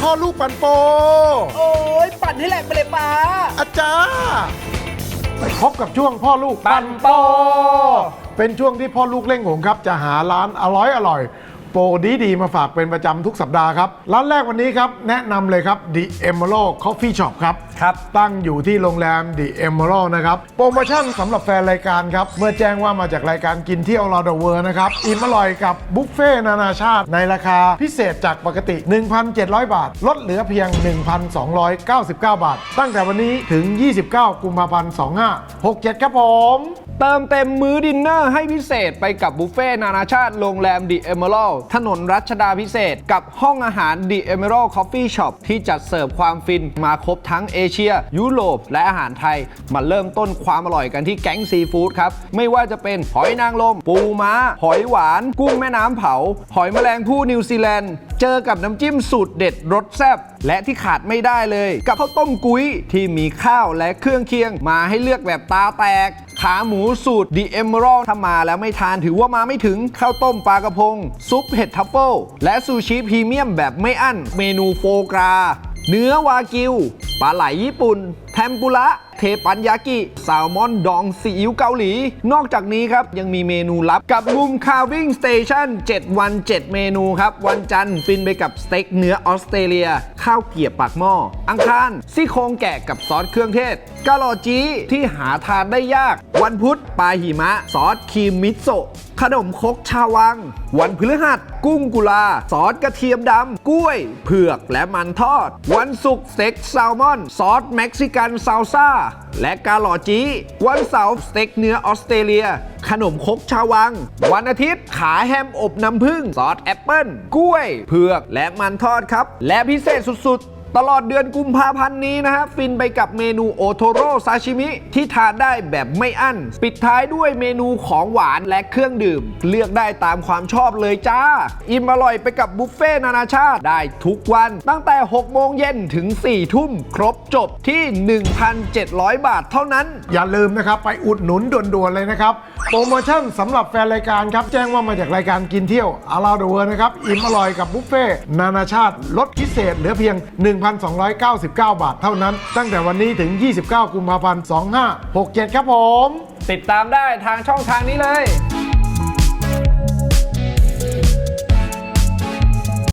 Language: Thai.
พ่อลูกปันโป โอ้ยปั่นให้แหลกไปเลยป้า อาจารย์ไปพบกับช่วงพ่อลูกปันโป เป็นช่วงที่พ่อลูกเล่งหงครับ จะหาร้านอร่อยอร่อยโปรดีดีๆมาฝากเป็นประจำทุกสัปดาห์ครับ ร้านแรกวันนี้ครับ แนะนำเลยครับ The Emerald Coffee Shop ครับ ครับ ตั้งอยู่ที่โรงแรม The Emerald นะครับ โปรโมชั่นสำหรับแฟนรายการครับ เมื่อแจ้งว่ามาจากรายการกินเที่ยวรอดเวอร์นะครับ อิ่มอร่อยกับบุฟเฟ่ต์นานาชาติในราคาพิเศษจากปกติ 1,700 บาท ลดเหลือเพียง 1,299 บาท ตั้งแต่วันนี้ถึง 29 กุมภาพันธ์ 2567 ครับผม เติมเต็มมื้อดินเนอร์ให้พิเศษไปกับบุฟเฟ่ต์นานาชาติโรงแรม The Emerald ถนนรัชดาพิเศษ กับห้องอาหาร The Emerald Coffee Shop ที่จัดเสิร์ฟความฟินมาครบทั้งเอเชีย ยุโรปและอาหารไทย มาเริ่มต้นความอร่อยกันที่แก๊งซีฟู้ดครับ ไม่ว่าจะเป็นหอยนางรม ปูม้า หอยหวาน กุ้งแม่น้ำเผา หอยแมลงภู่นิวซีแลนด์เจอกับน้ำจิ้มสูตรเด็ดรสแซ่บและที่ขาดไม่ได้เลย กับข้าวต้มกุ้ยที่มีข้าวและเครื่องเคียงมาให้เลือกแบบตาแตก ขาหมูสูตร The Emerald ถ้ามาแล้วไม่ทานถือว่ามาไม่ถึงข้าวต้มปลากระพง ซุปเห็ดทัฟเฟิลและซูชิพรีเมียมแบบไม่อั้น เมนูโฟกรา เนื้อวากิวปลาไหลญี่ปุ่น แทมปุระเทปันยากิแซลมอนดองซีอิ๊วเกาหลี นอกจากนี้ครับ ยังมีเมนูลับกับมุมคาวิ่งสเตชัน7 วัน 7 เมนูครับ วันจันทร์ฟินไปกับสเต็กเนื้อออสเตรเลีย ข้าวเกรียบปากหม้อ อังคารซี่โครงแกะกับซอสเครื่องเทศกาโลจีที่หาทานได้ยาก วันพุธปลาหิมะ ซอสครีมมิโซะขนมครกชาววัง วันพฤหัส กุ้งกุลา ซอสกระเทียมดำกล้วย เผือกและมันทอด วันศุกร์สเต็กแซลมอน ซอสเม็กซิกันซาวซ่า และกาหลอจีวันเสาร์สเต็กเนื้อออสเตรเลีย ขนมคกชาววัง วันอาทิตย์ขาแฮมอบน้ำผึ้งซอสแอปเปิลกล้วย เผือกและมันทอดครับ และพิเศษสุดๆ ตลอดเดือนกุมภาพันธ์นี้นะฮะ ฟินไปกับเมนูโอโทโร่ซาชิมิที่ทานได้แบบไม่อั้น ปิดท้ายด้วยเมนูของหวานและเครื่องดื่ม เลือกได้ตามความชอบเลยจ้า อิ่มอร่อยไปกับบุฟเฟ่ต์นานาชาติได้ทุกวัน ตั้งแต่ 6 โมงเย็นถึง 4 ทุ่ม ครบจบที่ 1,700 บาทเท่านั้น อย่าลืมนะครับ ไปอุดหนุนด่วนๆเลยนะครับ โปรโมชั่นสำหรับแฟนรายการครับ แจ้งว่ามาจากรายการกินเที่ยวอาราเดเวอร์นะครับอิ่มอร่อยกับบุฟเฟ่ต์นานาชาติลดพิเศษเหลือเพียง1,299 บาทเท่านั้น ตั้งแต่วันนี้ถึง 29 กุมภาพันธ์ 2567 ครับผม ติดตามได้ทางช่องทางนี้เลย